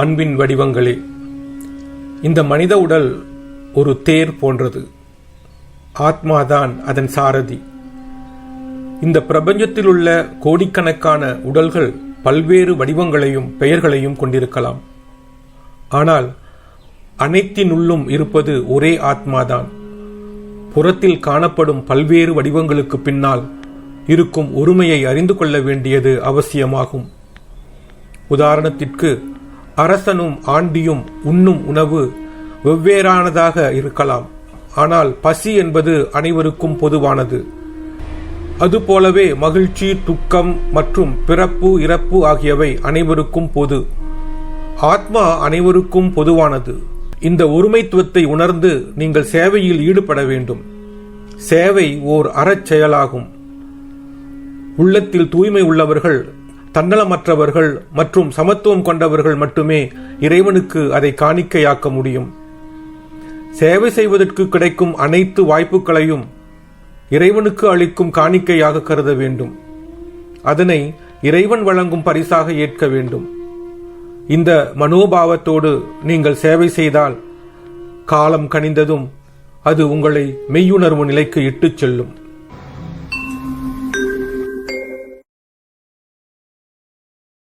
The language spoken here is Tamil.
அன்பின் வடிவங்களே இந்த மனித உடல் ஒரு தேர் போன்றது. ஆத்மாதான் அதன் சாரதி. இந்த பிரபஞ்சத்தில் உள்ள கோடிக்கணக்கான உடல்கள் பல்வேறு வடிவங்களையும் பெயர்களையும் கொண்டிருக்கலாம். ஆனால் அனைத்தினுள்ளும் இருப்பது ஒரே ஆத்மாதான். புறத்தில் காணப்படும் பல்வேறு வடிவங்களுக்கு பின்னால் இருக்கும் ஒருமையை அறிந்து கொள்ள வேண்டியது அவசியமாகும். உதாரணத்திற்கு அரசனும் ஆண்டியும் உண்ணும் உணவு வெவ்வேறானதாக இருக்கலாம். ஆனால் பசி என்பது அனைவருக்கும் பொதுவானது. அதுபோலவே மகிழ்ச்சி துக்கம் மற்றும் பிறப்பு இறப்பு ஆகியவை அனைவருக்கும் பொது. ஆத்மா அனைவருக்கும் பொதுவானது. இந்த ஒருமைத்துவத்தை உணர்ந்து நீங்கள் சேவையில் ஈடுபட வேண்டும். சேவை ஓர் அறச் செயலாகும். உள்ளத்தில் தூய்மை உள்ளவர்கள் தன்னலமற்றவர்கள் மற்றும் சமத்துவம் கொண்டவர்கள் மட்டுமே இறைவனுக்கு அதை காணிக்கையாக்க முடியும். சேவை செய்வதற்கு கிடைக்கும் அனைத்து வாய்ப்புகளையும் இறைவனுக்கு அளிக்கும் காணிக்கையாக கருத வேண்டும். அதனை இறைவன் வழங்கும் பரிசாக ஏற்க வேண்டும். இந்த மனோபாவத்தோடு நீங்கள் சேவை செய்தால் காலம் கனிந்ததும் அது உங்களை மெய்யுணர்வு நிலைக்கு இட்டுச் செல்லும்.